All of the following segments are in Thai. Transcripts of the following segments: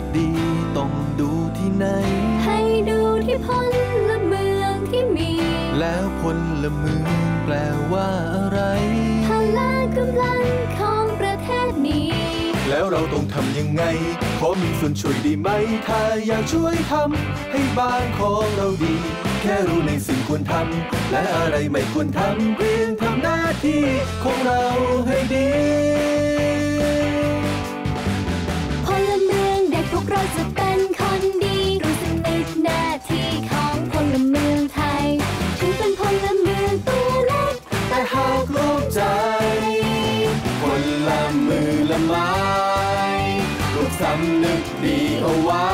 จะดีต้องดูที่ไหน ให้ดูที่พลเมืองที่มี แล้วพลเมืองแปลว่าอะไรพละกำลังของประเทศนี้ แล้วเราต้องทำยังไง ขอมีส่วนช่วยได้ไหม ถ้าอยากช่วยทำให้บ้านของเราดี แค่รู้ในสิ่งควรทำและอะไรไม่ควรทำเพียงทำหน้าที่ของเราให้ดี เราจะเป็นคนดีรู้สำนึกหน้าที่ของพลเมืองไทย ถึงเป็นพลเมืองตัวเล็กแต่หากรู้ใจคนละมือละไม้ลูกสำนึกดีเอาไว้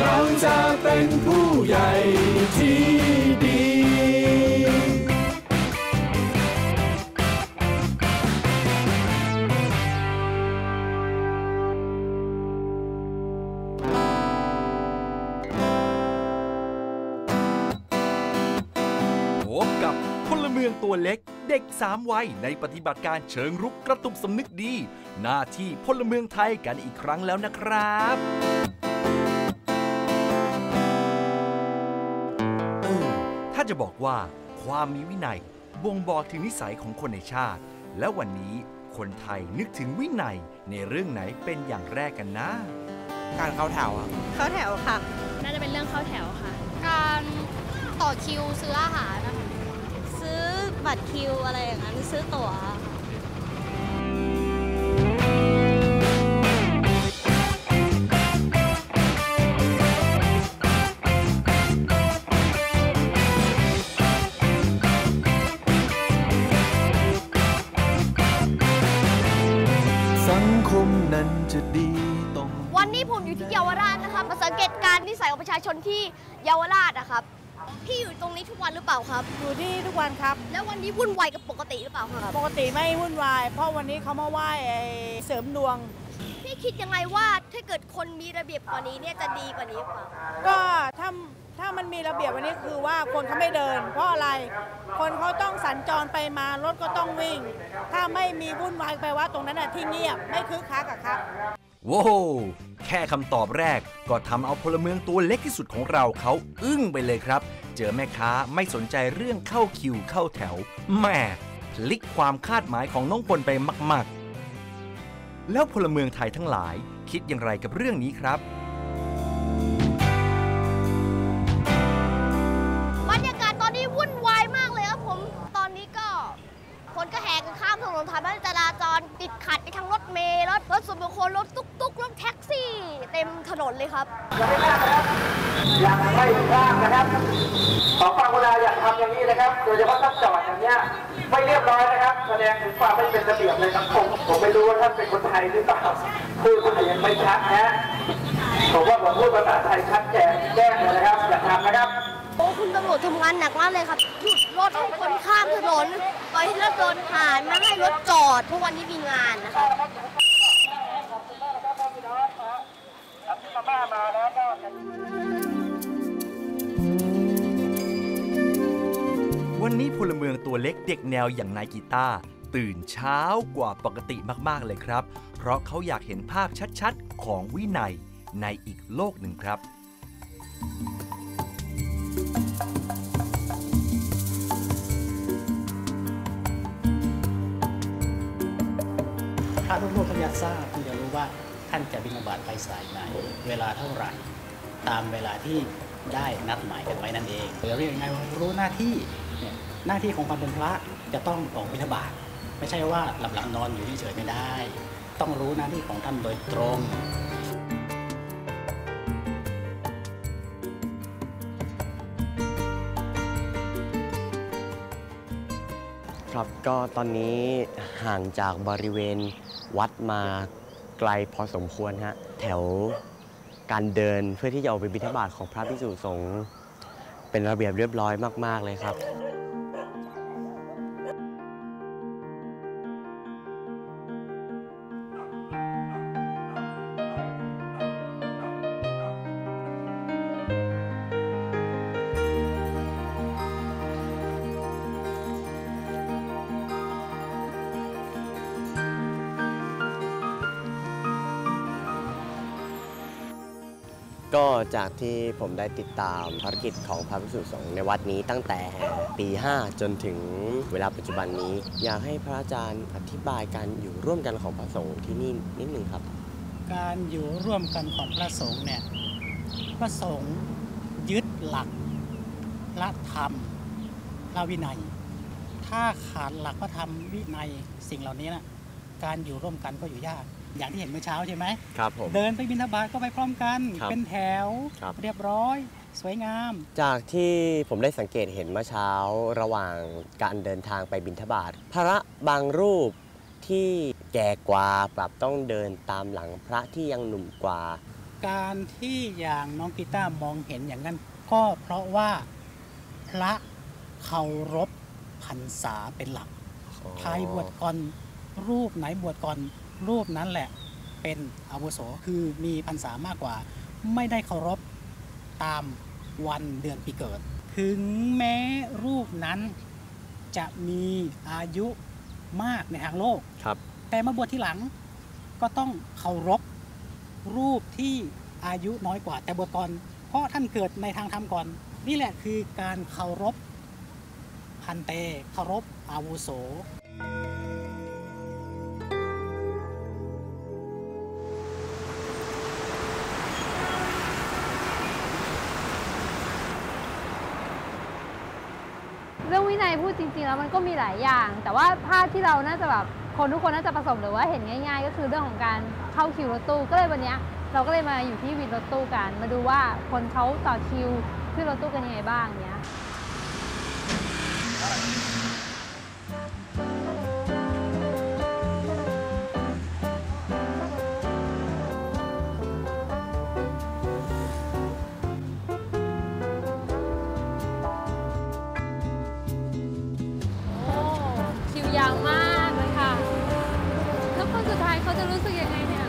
เราจะเป็นผู้ใหญ่ พบกับพลเมืองตัวเล็ก เด็กสามวัยในปฏิบัติการเชิงรุกกระตุกสำนึกดี หน้าที่พลเมืองไทยกันอีกครั้งแล้วนะครับเออถ้าจะบอกว่า ความมีวินัยบ่งบอกถึงนิสัยของคนในชาติ และวันนี้คนไทยนึกถึงวินัยในเรื่องไหนเป็นอย่างแรกกันนะ การเข้าแถวอะเข้าแถวค่ะ น่าจะเป็นเรื่องเข้าแถวค่ะ การต่อคิวซื้ออาหารนะคะซื้อ บัตรคิวอะไรอย่างนั้นซื้อตั๋วค่ะสังคมนั้นจะดีต้องวันนี้ผมอยู่ที่เยาวราชนะครับ มาสังเกตการณ์นิสัยของประชาชนที่เยาวราชนะครับ พี่อยู่ตรงนี้ทุกวันหรือเปล่าครับ อยู่ที่ทุกวันครับ แล้ววันนี้วุ่นวายกับปกติหรือเปล่าครับ ปกติไม่วุ่นวาย เพราะวันนี้เขามาไหว้ไอ้เสริมดวง พี่คิดยังไงว่าถ้าเกิดคนมีระเบียบกว่านี้เนี่ยจะดีกว่านี้หรือเปล่าก็ถ้าถ้ามันมีระเบียบวันนี้คือว่าคนเขาไม่เดิน เพราะอะไร คนเขาต้องสัญจรไปมารถก็ต้องวิ่ง ถ้าไม่มีวุ่นวายไปลว่าตรงนั้นน่ะที่เงียบไม่คึกคักอะครับโว้วแค่คำตอบแรกก็ทำเอาพลเมืองตัวเล็กที่สุดของเราเขาอึ้งไปเลยครับ เจอแม่ค้าไม่สนใจเรื่องเข้าคิวเข้าแถวแม่พลิกความคาดหมายของน้องพลไปมาก ๆ แล้วพลเมืองไทยทั้งหลายคิดอย่างไรกับเรื่องนี้ครับบ ยังไม่ว่างนะครับขอความกรุณาอย่าทำอย่างนี้นะครับ โดยเฉพาะถ้าจอดอย่างเนี้ยไม่เรียบร้อยนะครับ แสดงถึงความไม่เป็นระเบียบในสังคมผมไม่รู้ว่าท่านเป็นคนไทยหรือเปล่าพูดภาษายังไม่ชัดนะผมว่าผมพูดภาษาไทยชัดแจ้งแจ้งเลยนะครับอย่าทำนะครับโอ้คุณตำรวจทำงานหนักมากเลยครับหยุดรถให้คนข้ามถนนปล่อยให้รถโดนผ่านไม่ให้รถจอดเพราะวันนี้มีงานนะครั นี้พลเมืองตัวเล็กเด็กแนวอย่างนายกีตาร์ตื่นเช้ากว่าปกติมากๆเลยครับ เพราะเขาอยากเห็นภาพชัดๆ ของวินัยในอีกโลกหนึ่งครับถ้าลูกๆท่านอยากทราบคุณจะรู้ว่าท่านจะบิณฑบาตไปสายไหนเวลาเท่าไหร่ ตามเวลาที่ได้นัดหมายกันไว้นั่นเองเรียกยังไงว่ารู้หน้าที่เนี่ย หน้าที่ของความเป็นพระจะต้องออกบิณฑบาตไม่ใช่ว่าหลับหลับนอนอยู่เฉยๆไม่ได้ ต้องรู้หน้าที่ของท่านโดยตรงครับก็ตอนนี้ห่างจากบริเวณวัดมาไกลพอสมควรฮะแถวการเดินเพื่อที่จะออกไปบิณฑบาตของพระภิกษุสงฆ์เป็นระเบียบเรียบร้อยมาก ๆ เลยครับ ก็จากที่ผมได้ติดตามภารกิจของพระภิกษุสงฆ์ในวัดนี้ตั้งแต่ปี 5 จนถึงเวลาปัจจุบันนี้ อยากให้พระอาจารย์อธิบายการอยู่ร่วมกันของพระสงฆ์ที่นี่นิดหนึ่งครับ การอยู่ร่วมกันของพระสงฆ์เนี่ยพระสงฆ์ยึดหลักพระธรรมพระวินัย ถ้าขาดหลักพระธรรมวินัยสิ่งเหล่านี้นะการอยู่ร่วมกันก็อยู่ยาก อย่างที่เห็นเมื่อเช้าใช่ไหมครับผม เดินไปบิณฑบาตก็ไปพร้อมกัน ครับเป็นแถว ครับ เรียบร้อย สวยงาม จากที่ผมได้สังเกตเห็นเมื่อเช้าระหว่างการเดินทางไปบิณฑบาตพระบางรูปที่แก่กว่าปรับต้องเดินตามหลังพระที่ยังหนุ่มกว่า การที่อย่างน้องกีตาร์มองเห็นอย่างนั้น ก็เพราะว่าพระเคารพพรรษาเป็นหลัก ใครบวชก่อนรูปไหนบวชก่อน รูปนั้นแหละเป็นอาวุโสคือมีพรรษามากกว่า ไม่ได้เคารพตามวันเดือนปีเกิด ถึงแม้รูปนั้นจะมีอายุมากในทางโลกครับแต่มาบวชที่หลังก็ต้องเคารพรูปที่อายุน้อยกว่า แต่บวชก่อน เพราะท่านเกิดในทางธรรมก่อน นี่แหละคือการเคารพพันเตเคารพอาวุโส พูดจริงๆแล้วมันก็มีหลายอย่าง แต่ว่าภาพที่เราน่าจะแบบคนทุกคนน่าจะประสบหรือว่าเห็นง่าย ๆ ก็คือเรื่องของการเข้าคิวรถตู้ก็เลยวันนี้เราก็เลยมาอยู่ที่วินรถตู้กัน มาดูว่าคนเขาต่อคิวขึ้นรถตู้กันยังไงบ้างเนี้ย สึกยังไงเนี่ย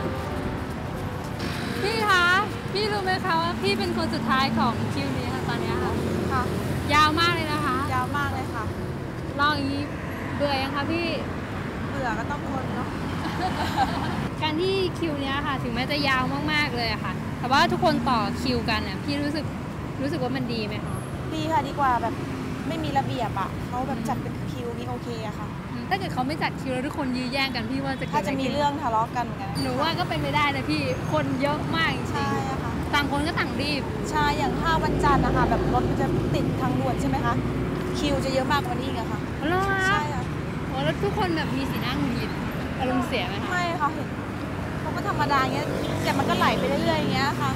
พี่คะ พี่รู้ไหมคะว่าพี่เป็นคนสุดท้ายของคิวนี้ค่ะตอนเนี้ยค่ะ ค่ะ ยาวมากเลยนะคะยาวมากเลยค่ะ ลองอย่างนี้เบื่อยังคะพี่ เบื่อก็ต้องทนเนาะ การที่คิวเนี้ยค่ะ ถึงแม้จะยาวมากๆเลยอะค่ะ แต่ว่าทุกคนต่อคิวกันเนี่ยพี่รู้สึกรู้สึกว่ามันดีไหมคะ ดีค่ะดีกว่าแบบไม่มีระเบียบอะเขาแบบจัดเป็นคิวนี่โอเคอะค่ะอืม ถ้าเกิดเขาไม่จัดคิวแล้วทุกคนยื้อแย่งกันพี่ว่าจะเกิดถ้าอะไรจะมีขึ้นเรื่องทะเลาะกันเหมือนกันหนูว่าก็เป็นไปได้นะพี่คนเยอะมากจริงใช่อะค่ะต่างคนก็ต่างรีบใช่อย่างถ้าวันจันทร์นะคะแบบรถมันจะติดทางด่วนใช่ไหมคะคิวจะเยอะมากกว่านี้อีกอะค่ะเหรอคะใช่ค่ะโอ้แล้วทุกคนแบบมีสีหน้าหงุดหงิดอารมณ์เสียไหมคะไม่ค่ะเห็นเขาก็ธรรมดาอย่างเงี้ยแต่มันก็ไหลไปเรื่อยๆอย่างเงี้ยค่ะ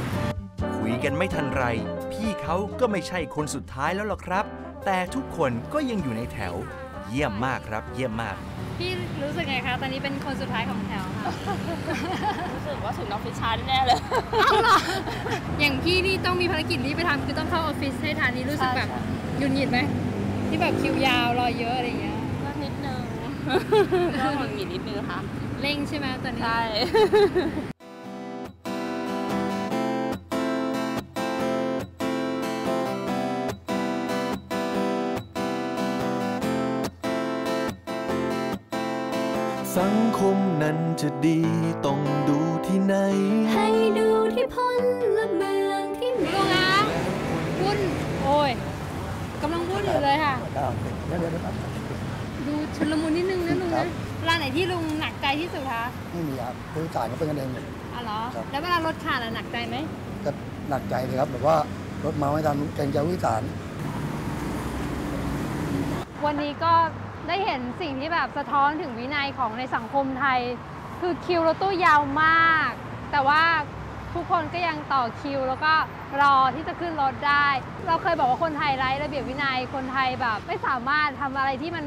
คุยกันไม่ทันไร พี่เขาก็ไม่ใช่คนสุดท้ายแล้วหรอกครับ แต่ทุกคนก็ยังอยู่ในแถว เยี่ยมมากครับ เยี่ยมมาก พี่รู้สึกไงคะ ตอนนี้เป็นคนสุดท้ายของแถวค่ะรู้สึกว่าถึงออฟฟิศช้าแน่ๆเลยเอาเหรออย่างพี่นี่ต้องมีภารกิจที่ไปทำคือต้องเข้าออฟฟิศให้ทันนี่รู้สึกแบบหงุดหงิดไหมที่แบบคิวยาวรอเยอะอะไรอย่างเงี้ยก็นิดนึงก็หงุดหงิดนิดนึงค่ะ เร่งใช่ไหมตอนนี้ใช่ นั้นจะดีต้องดูที่ไหน ให้ดูที่พลเมืองที่มีลุงคะวุ่น โอ้ยกำลังวุ่นอยู่เลยค่ะ ดูชุลมุนนิดนึงนะลุงนะเวลาไหนที่ลุงหนักใจที่สุดคะ ไม่มีครับผู้โดยสารก็เป็นกันเองหมดอ๋อเหรอครับแล้วเวลารถขาดอะหนักใจไหมก็หนักใจเลยครับแบบว่ารถมาไม่ทันเกรงใจผู้โดยสาร วันนี้ก็ ได้เห็นสิ่งที่แบบสะท้อนถึงวินัยของในสังคมไทย คือคิวรถตู้ยาวมาก แต่ว่าทุกคนก็ยังต่อคิว แล้วก็รอที่จะขึ้นรถได้ เราเคยบอกว่าคนไทยไร้ระเบียบวินัยคนไทยแบบไม่สามารถทำอะไรที่มัน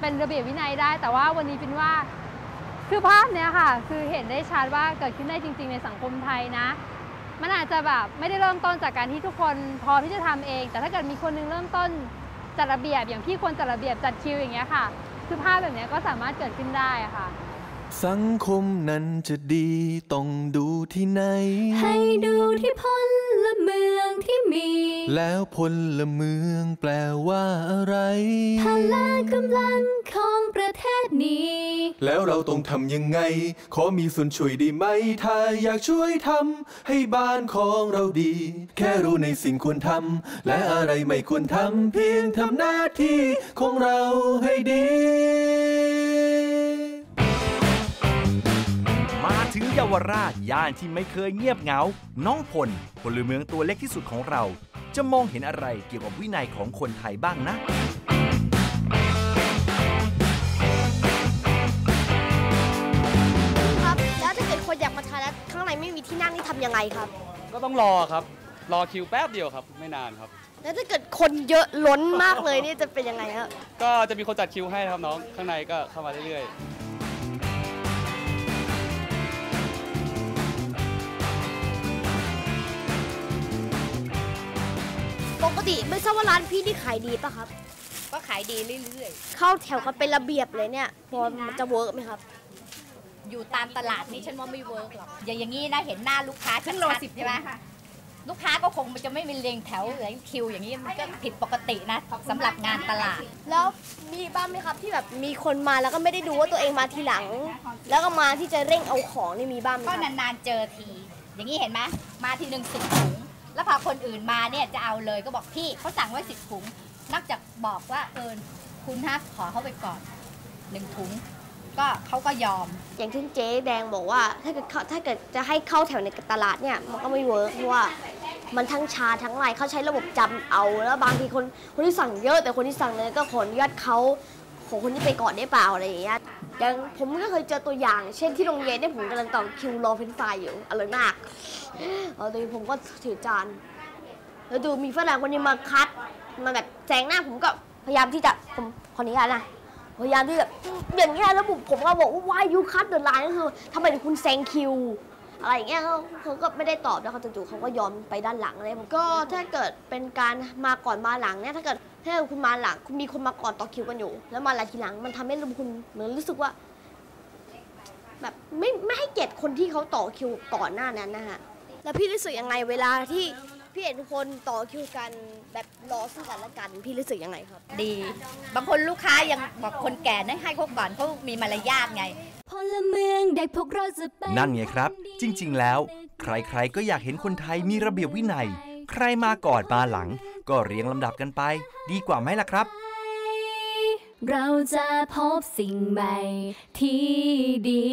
เป็นระเบียบวินัยได้ แต่ว่าวันนี้เป็นว่าคือภาพเนี้ยค่ะ คือเห็นได้ชัดว่าเกิดขึ้นได้จริง ๆ ในสังคมไทยนะ มันอาจจะแบบไม่ได้เริ่มต้นจากการที่ทุกคนพร้อมที่จะทำเอง แต่ถ้าเกิดมีคนหนึงเริ่มต้น จัดระเบียบอย่างพี่ควรจัดระเบียบจัดคิวอย่างเงี้ยค่ะ คือภาพแบบเนี้ยก็สามารถเกิดขึ้นได้อะค่ะ สังคมนั้นจะดีต้องดูที่ไหน ให้ดูที่พล เมืองที่มี แล้วพลเมืองแปลว่าอะไร พละกำลังของประเทศนี้ แล้วเราต้องทำยังไง ขอมีส่วนช่วยได้ไหม ถ้าอยากช่วยทำให้บ้านของเราดี แค่รู้ในสิ่งควรทำและอะไรไม่ควรทำเพียงทำหน้าที่ของเราให้ดี เยาวราชย่านที่ไม่เคยเงียบเหงา น้องพลพลเมืองตัวเล็กที่สุดของเรา จะมองเห็นอะไรเกี่ยวกับวินัยของคนไทยบ้างนะครับแล้วถ้าเกิดคนอยากมาทานแล้วข้างในไม่มีที่นั่งนี่ทำยังไงครับ ก็ต้องรอครับ รอคิวแป๊บเดียวครับ ไม่นานครับ แล้วถ้าเกิดคนเยอะล้นมากเลยนี่จะเป็นยังไงครับก็จะมีคนจัดคิวให้นะครับน้องข้างในก็เข้ามาเรื่อย ปกติไม่ทราบว่าร้านพี่นี่ขายดีป่ะครับ ก็ขายดีเรื่อยเข้าแถวกันเป็นระเบียบเลยเนี่ยพอมันจะเวิร์กไหมครับ ๆ อยู่ตามตลาดนี่ฉันว่าไม่เวิร์กหรอก อย่างอย่างนี้นะเห็นหน้าลูกค้าชัดๆใช่ไหมลูกค้าก็คงมันจะไม่มีเรียงแถวหรือคิวอย่างนี้มันก็ผิดปกตินะสำหรับงานตลาด แล้วมีบ้างไหมครับที่แบบมีคนมาแล้วก็ไม่ได้ดูว่าตัวเองมาทีหลัง แล้วก็มาที่จะเร่งเอาของนี่มีบ้างไหมคก็รับนานๆเจอที อย่างนี้เห็นไหมมาทีหนึ่งสิบถุง แล้วพอคนอื่นมาเนี่ยจะเอาเลยก็บอกพี่เขาสั่งไว้สิบถุง นอกจากบอกว่าเออคุณฮะขอเขาไปก่อนหนึ่งถุง ก็เขาก็ยอม อย่างที่เจ๊แดงบอกว่า ถ้าเกิดเขาถ้าเกิดจะให้เข้าแถวในตลาดเนี่ยมันก็ไม่เวิร์กเพราะว่ามันทั้งชาทั้งอะไรเขาใช้ระบบจำเอา แล้วบางทีคนคนที่สั่งเยอะแต่คนที่สั่งเลยก็ขออนุญาตเขาของคนที่ไปก่อนได้เปล่าอะไรอย่างเงี้ย ย่างผมก็เคยเจอตัวอย่าง เช่นที่โรงเรียนเนี่ยผมกำลังต่อคิวรอเฟรนช์ฟรายอยู่อร่อยมากเออตอนนี้ผมก็ถือจานแล้วดูมีฝรั่งคนนี้มาคัดมาแบบแซงหน้าผมก็พยายามที่จะผมขออนุญาตนะพยายามที่แบบอย่างเงี้ยแล้วผมผมก็บอกว่า why you cut the line ก็คือทำไมถึงคุณแซงคิวอะไรอย่างเงี้ยเขาเขาก็ไม่ได้ตอบแล้วเขาจู่ๆเขาก็ยอมไปด้านหลังเลยผมก็ถ้าเกิดเป็นการมาก่อนมาหลังเนี่ยถ้าเกิด ถ้าคุณมาหลังคุณมีคนมาก่อนต่อคิวกันอยู่ แล้วมาหลังทีหลัง มันทำให้คุณเหมือนรู้สึกว่า แบบไม่ไม่ให้เกียรติคนที่เขาต่อคิวก่อนหน้านั้นนะฮะแล้วพี่รู้สึกยังไงเวลาที่พี่เห็นคนต่อคิวกันแบบรอซึ่งกันและกัน พี่รู้สึกยังไงครับ ดี บางคนลูกค้ายังบอกคนแก่นั่นให้เขาก่อนเขามีมารยาทไงพลเมืองเด็กพวกเราจะเป็นนั่นไงครับ จริง ๆ แล้ว ใครๆก็อยากเห็นคนไทยมีระเบียบวินัย ใครมาก่อนมาหลัง ก็เรียงลำดับกันไป ดีกว่าไหมล่ะครับ เราจะพบสิ่งใหม่ที่ดี